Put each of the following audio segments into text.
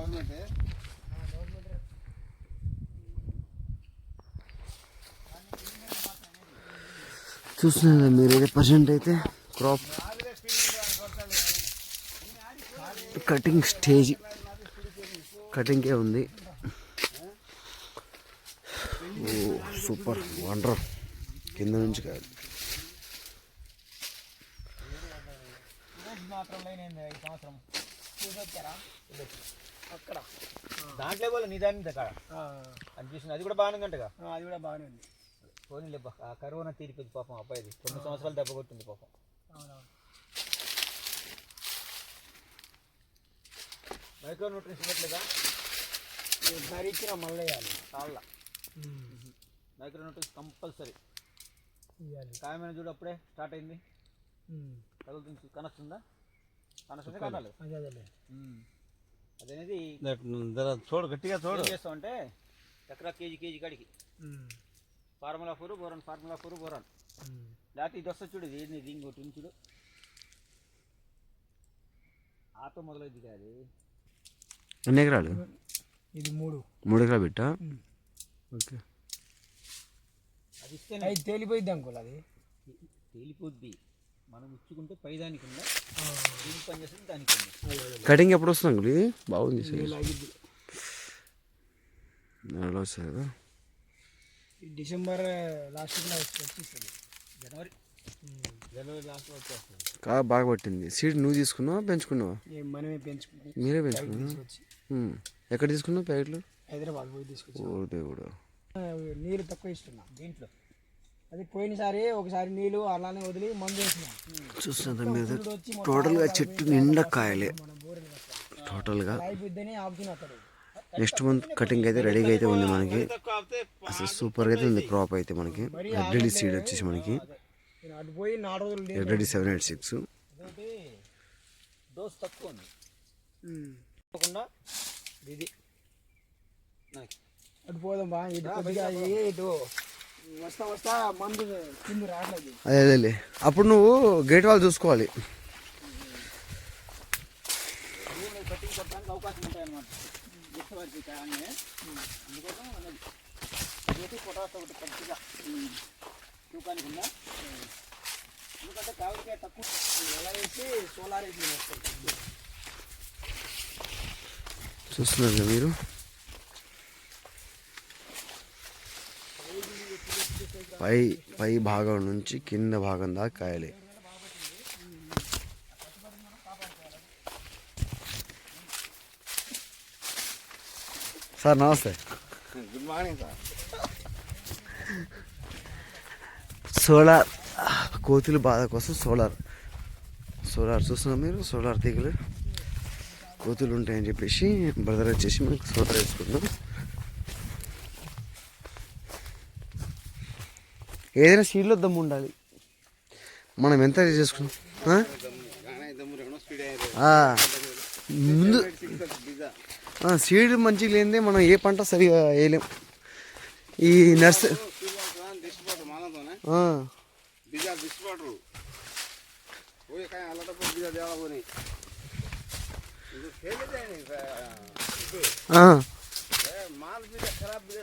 గవర్నమెంటే చూస్తున్నారు మీరైతే ప్రజెంట్ అయితే. క్రాప్ కటింగ్ స్టేజ్ కటింగే ఉంది. ఓ సూపర్ వండర్ కింద నుంచి కాదు. మాత్రం లేని ఈ సంవత్సరం. చూసొచ్చారా అక్కడ. దాంట్లో పోలే నీ దాని కాడ. అది కూడా బాగానే ఉందంటగా అది కూడా బాగానే ఉంది. పోనీ ఆ కరోనా తీరిపోయింది పాపం అబ్బాయిది. రెండు సంవత్సరాలు దెబ్బ కొట్టింది పాపం. మైక్రో న్యూట్రిన్స్ ఇవ్వట్లేదా? ఇచ్చిన మళ్ళీ వేయాలి చాలా మైక్రో న్యూట్రిన్స్ కంపల్సరీ. ఇవ్వాలి కాయమైన చూడు అప్పుడే స్టార్ట్ అయింది. తగులుతుంది కనస్తుందా కనస్తుంది కనాలి అదే అదేలే అదనేది చూడు గట్టిగా చూడు. చేస్తాం అంటే ఎకరా కేజీ కేజీ కాడికి. Formula four boron formula four boron. లేకపోతే ఇది వస్తుంది చూడు ఇది ఇది ఇంకోటి చూడు. ఆతో మొదలైంది కాదు ఎన్ని ఎకరాలు? ఇది మూడు. మూడు ఎకరాలు పెట్టా. ఓకే. అది ఇస్తే అది తేలిపోయిద్ది అంకుల్ అది. తేలిపోద్ది. మనం ఇచ్చుకుంటే పై దీనికి పని చేస్తుంది ఉంది? కటింగ్ ఎప్పుడు వస్తుంది అంకుల్ ఇది? బాగుంది నెలలో వస్తుంది కదా? డిసెంబర్ వచ్చేస్తుంది. జనవరి. జనవరి లాస్ట్ వచ్చేస్తుంది. కా బాగా పట్టింది. సీడ్ నువ్వు తీసుకున్నావా పెంచుకున్నావా? ఏ మనమే పెంచుకుంటాం. మీరే పెంచుకున్నావా? ఉమ్. ఎక్కడ తీసుకున్నావు ప్యాకెట్లు? హైదరాబాద్ పోయి తీసుకొచ్చి. ఓ దేవుడు. నీళ్ళు తక్కువ ఇస్తున్నా దీంట్లో. అది పోయినసారి ఒకసారి నీళ్ళు అలానే వదిలి మందు వేసిన. వచ్చి మొత్తం టోటల్గా చెట్టు నిండా కాయలే. టోటల్గా అయిపోద్దని ఆపుతున్నా అతడు. నెక్స్ట్ మంత్ కటింగ్ అయితే రెడీగా అయితే ఉంది మనకి. అసలు సూపర్గా అయితే ఉంది క్రాప్ అయితే మనకి. రెడ్డి సీడ్ వచ్చేసి మనకి. Reddy seven eight six dose తక్కువ ఉంది. తప్పకుండా ఇది. అటు పోదాం బా ఇటు కొద్దిగా ఏ ఇటు. వస్తా వస్తా మందు కింద రావట్లేదు. అదే అదేలే అప్పుడు నువ్వు గేట్ వాళ్ళు చూసుకోవాలి. అవకాశం ఉంటాయన్నమాట. కానీ అందుకోసం పొటాస్ ఒకటి కొద్దిగా తూకానికి ఉందా? ఎందుకంటే కావిడికాయ తక్కువ ఎలా వేసి సోలార్ వేసి చూస్తున్నారు మీరు? పై పై భాగం నుంచి కింద భాగం దాకా కాయలే. సార్ నమస్తే. గుడ్ మార్నింగ్ సార్ సోలార్ కోతుల బాధ కోసం సోలార్. సోలార్ చూస్తున్నారు మీరు? సోలార్ తీగలు. కోతులు ఉంటాయని చెప్పేసి బ్రదర్ వచ్చేసి మనకు సోలార్ వేసుకుందాం. ఏదైనా సీడ్లో దమ్ము ఉండాలి. మనం ఎంత చేసుకున్నాం? ముందు సీడ్ మంచిగా లేనిదే మనం ఏ పంట సరిగా వేయలేం. ఈ నర్స్ నర్సరీ ఫెయిల్ ఆ, బిజా దిష్టిపోటు పోయి కానీ అల్లటప్పుడు బిజా దేవా పోనీ ఇది ఫెయిల్ అయితే ఆ. మాల్ బిజా ఖరాబ్ బిజా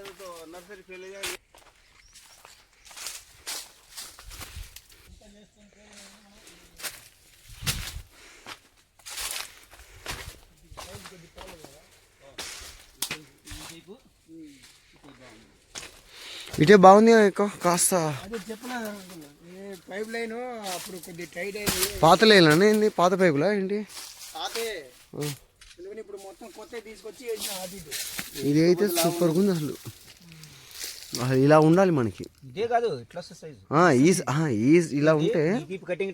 ఇటే బాగుంది కాస్త పైప్ లైన్ అప్పుడు పాత లైన్ పాత పైపులా ఏంటి? ఇప్పుడు తీసుకొచ్చి ఇది అయితే సూపర్ ఉంది అసలు. ఇలా ఉండాలి మనకి. ఇదే కాదు ఇట్లా ఇలా ఉంటే కటింగ్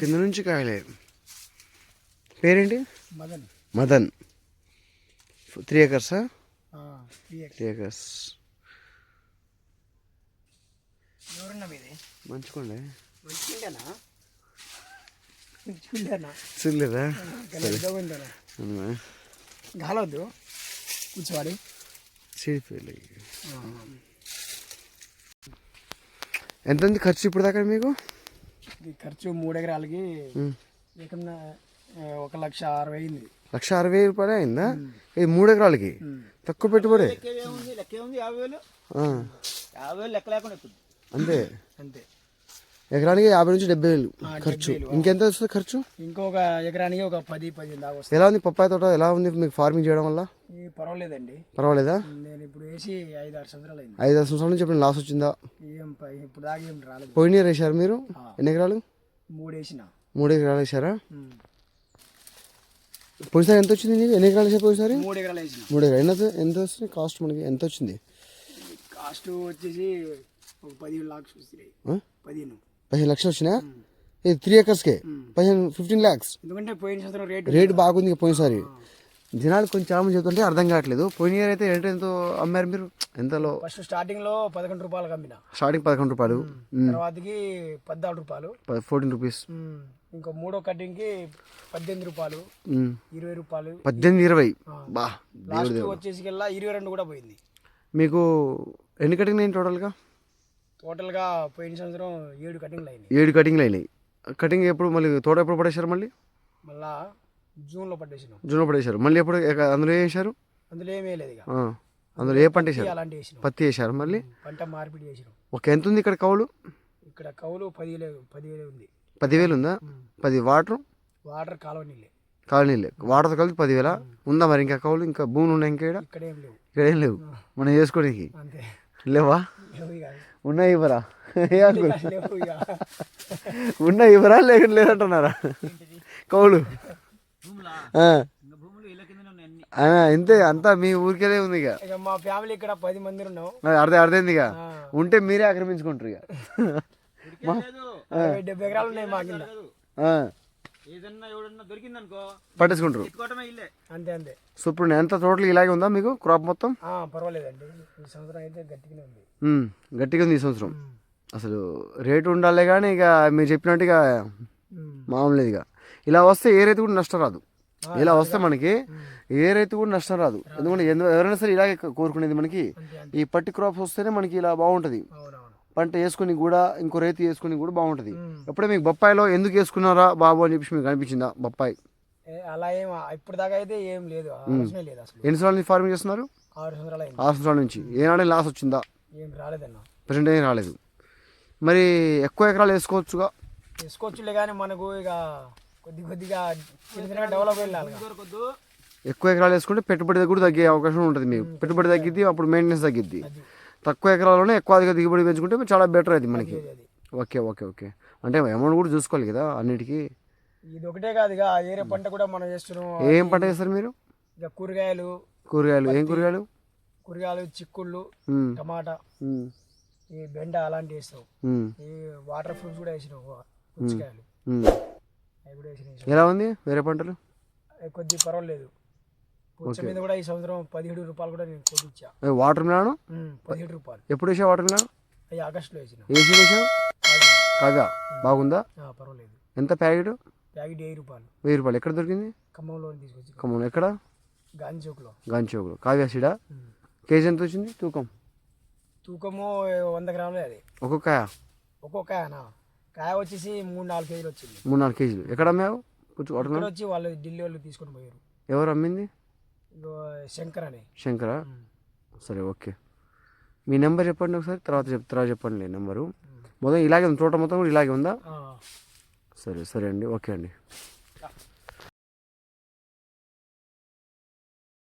కింద నుంచి కాయలే. పేరేంటి? Madan. Madan. Three ఎకర్సా. Three acres. మంచుకోండి. చూడలేదా? గాలవద్దు. కూర్చోవాలి. ఎంత ఖర్చు ఇప్పుడు దాకా మీకు? ఈ ఖర్చు మూడు ఎకరాలకి ఏకన్నా ఒక లక్ష అరవై అయింది. లక్ష అరవై రూపాయలు అయిందా? ఇది మూడు ఎకరాలకి? తక్కువ పెట్టుబడి? అంతే? అంతే. ఎకరానికి యాభై నుంచి డెబ్బై వేలు ఖర్చు. ఇంకెంత వస్తుంది ఖర్చు? ఇంకొక ఎకరానికి ఒక పది పదిహేను దాకా వస్తుంది. ఎలా ఉంది పప్పాయ తోట? ఎలా ఉంది మీకు ఫార్మింగ్ చేయడం వల్ల? పర్వాలేదండి. పర్వాలేదా? నేను ఇప్పుడు వేసి ఐదు ఆరు సంవత్సరాలు అయింది. ఐదు ఆరు సంవత్సరాల నుంచి ఇప్పుడు లాస్ వచ్చిందా? ఏం ప- ఇప్పుడు దాకా ఏం రాలేదు. పోయిన ఇయర్ వేసారు మీరు? ఎన్ని ఎకరాలు? మూడు వేసిన. మూడు ఎకరాలు వేసారా. పోయినసారి ఎంత వచ్చింది నీకు ఎన్ని ఎకరాలు వేసారు పోయినసారి మూడు ఎకరాలు వేసిన. మూడు ఎకరాలు. ఎంత ఎంత వస్తుంది కాస్ట్ మనకి? ఎంత వచ్చింది కాస్ట్ వచ్చేసి ఒక పదిహేను లాక్స్ వస్తున్నాయి? పదిహేను. పదిహేను లక్షలు వచ్చినా? ఇది త్రీ ఎకర్స్కే పదిహేను ఫిఫ్టీన్ ల్యాక్స్ ఎందుకంటే పోయిన సంవత్సరం రేటు రేట్ బాగుంది పోయినసారి జనాలు కొంచెం చాలా మంది చెప్తుంటే అర్థం కావట్లేదు. పోయిన ఇయర్ అయితే ఏంటో ఎంతో అమ్మారు మీరు? ఎంతలో? ఫస్ట్ స్టార్టింగ్లో పదకొండు రూపాయలు అమ్మిన స్టార్టింగ్ పదకొండు రూపాయలు. తర్వాతకి పద్నాలుగు రూపాయలు. Fourteen rupees. ఇంకో మూడో కటింగ్కి పద్దెనిమిది రూపాయలు. ఇరవై రూపాయలు. పద్దెనిమిది ఇరవై. బా లాస్ట్ వచ్చేసి ఇరవై రెండు కూడా పోయింది. మీకు ఎన్ని కటింగ్ అయినాయి టోటల్గా టోటల్గా పోయిన సంవత్సరం ఏడు కటింగ్లు అయినాయి. ఏడు కటింగ్లు అయినాయి. కటింగ్ ఎప్పుడు మళ్ళీ తోట ఎప్పుడు పడేశారు మళ్ళీ? మళ్ళా జూన్లో పట్టేసినాం. జూన్లో పడేశారు మళ్ళీ ఎప్పుడు ఎక- అందులో ఏం వేశారు అందులో ఏమీ లేదు ఇక. ఆ, అందులో ఏ పంట వేశారు? అలాంటి వేసినాం. పత్తి వేశారు మళ్ళీ? పంట మార్పిడి చేసినాం. ఒక ఎంత ఉంది ఇక్కడ కౌలు? ఇక్కడ కౌలు పదివేలు పదివేలు ఉంది. పదివేలు ఉందా? పది వాటర్? వాటర్ కాలువ నీళ్ళే. కాలనీలే. వాటర్తో కలిపి పదివేల? ఉందా మరి ఇంకా కౌలు? ఇంకా భూములు ఉన్నాయి ఇంకా ఈడ? ఇక్కడ ఏం లేవు. ఇక్కడ ఏం లేవు. మనం చేసుకోనికి? అంతే. లేవా? లేవు ఇక. ఉన్నాయి ఇవ్వరా? ఏ అనుకో లేవు ఇక. ఉన్నాయి ఇవ్వరా? లేకుండా లేదంటున్నారా? కౌలు. ఇంతే అంతా మీ ఊరికేదే ఉంది ఇక. మా ఫ్యామిలీ ఇక్కడ పది మంది ఉన్నాం. అర్థం అర్థమైంది ఇక. ఉంటే మీరే ఆక్రమించుకుంటారు ఇక. డెబ్బై ఎకరాలు ఉన్నాయి మా కింద. జరగదు. ఆ, ఏదన్నా ఎవడన్నా దొరికిందనుకో పట్టేసుకుంటారు. అంతే అంతే. సో ఇప్పుడు ఎంత టోటల్ ఇలాగే ఉందా మీకు క్రాప్ మొత్తం? ఆ, పర్వాలేదండి. ఈ సంవత్సరం అయితే గట్టిగానే ఉంది. గట్టిగా ఉంది ఈ సంవత్సరం. అసలు రేటు ఉండాలే కానీ ఇక మీరు చెప్పినట్టుగా. మామూలు ఇక. ఇలా వస్తే ఏ రైతు కూడా నష్టం రాదు. ఇలా వస్తే మనకి ఏ రైతు కూడా నష్టం రాదు. ఎందుకంటే ఎందు- ఎవరైనా సరే ఇలాగే కోరుకునేది మనకి ఈ పట్టి క్రాప్స్ వస్తేనే మనకి ఇలా బాగుంటుంది. పంట వేసుకుని కూడా ఇంకో రైతు వేసుకుని కూడా బాగుంటుంది. ఎప్పుడే మీకు బొప్పాయిలో ఎందుకు వేసుకున్నారా బాబు అని చెప్పి మీకు అనిపించిందా బొప్పాయి? అలా ఏం ఇప్పుడు దాకా అయితే ఏం లేదు. ఎన్ని సంవత్సరాల నుంచి ఫార్మింగ్ చేస్తున్నారు? ఆరు సంవత్సరాలు నుంచి. ఏనాడే లాస్ వచ్చిందా? ఏం రాలేదన్న. ప్రజెంట్ ఏం రాలేదు. మరి ఎక్కువ ఎకరాలు వేసుకోవచ్చుగా? తీసుకోవచ్చులే కానీ మనకు ఇక కొద్ది కొద్దిగా చిన్న చిన్నగా డెవలప్ వెళ్ళాలి ఎక్కువ ఎకరాలు వేసుకుంటే పెట్టుబడి కూడా తగ్గే అవకాశం ఉంటుంది మీకు. పెట్టుబడి తగ్గిద్ది అప్పుడు మెయింటెనెన్స్ తగ్గిద్ది. తక్కువ ఎకరాల్లోనే ఎక్కువ అధిక దిగుబడి పెంచుకుంటే చాలా బెటర్ అది మనకి. Okay okay okay. అంటే అమౌంట్ కూడా చూసుకోవాలి కదా అన్నిటికీ? ఇది ఒకటే కాదు ఇక ఏరే పంట కూడా మనం చేస్తున్నాం. ఏం పంట వేస్తారు మీరు? ఇక కూరగాయలు కూరగాయలు ఏం కూరగాయలు? కూరగాయలు చిక్కుళ్ళు టమాటా ఈ బెండ అలాంటివి వేస్తాం. ఈ వాటర్ ఫ్రూట్స్ కూడా వేసినాం పుచ్చకాయలు ఉమ్. అవి కూడా వేసినాం ఎలా ఉంది? వేరే పంటలు? కొద్ది పర్వాలేదు. పుచ్చ మీద కూడా ఈ సంవత్సరం పదిహేడు రూపాయలు కూడా నేను కొట్టించా వాటర్ మిలాను? పదిహేడు రూపాయలు. ఎప్పుడు వేసావు వాటర్ మిలాను? అవి ఆగస్టులో వేసిన. సీడ్ వేసావు? కాగా బాగుందా? పర్వాలేదు. ఎంత ప్యాకెట్? ప్యాకెట్ వెయ్యి రూపాయలు. వెయ్యి రూపాయలు. ఎక్కడ దొరికింది? ఖమ్మంలో తీసుకొచ్చి ఖమ్మం ఎక్కడ? గాంధీ చౌక్లో గాంచోకులు కావ్య సీడా కేజీ ఎంత వచ్చింది? తూకం? తూకము వంద గ్రాములే అది. ఒక్కొక్క ఒక్కొక్క కాయ వచ్చేసి మూడు నాలుగు కేజీలు వచ్చింది. మూడు నాలుగు కేజీలు. ఎక్కడ అమ్మావు? ఇక్కడ వచ్చి వాళ్ళు ఢిల్లీ వాళ్ళు తీసుకొని పోయారు. ఎవరు అమ్మింది? శంకర్ అని. శంకర? సరే ఓకే. మీ నెంబర్ చెప్పండి ఒకసారి తర్వాత చెప్ తర్వాత చెప్పండి నెంబరు. మొత్తం ఇలాగే ఉంది తోట మొత్తం కూడా ఇలాగే ఉందా. సరే సరే అండి ఓకే అండి.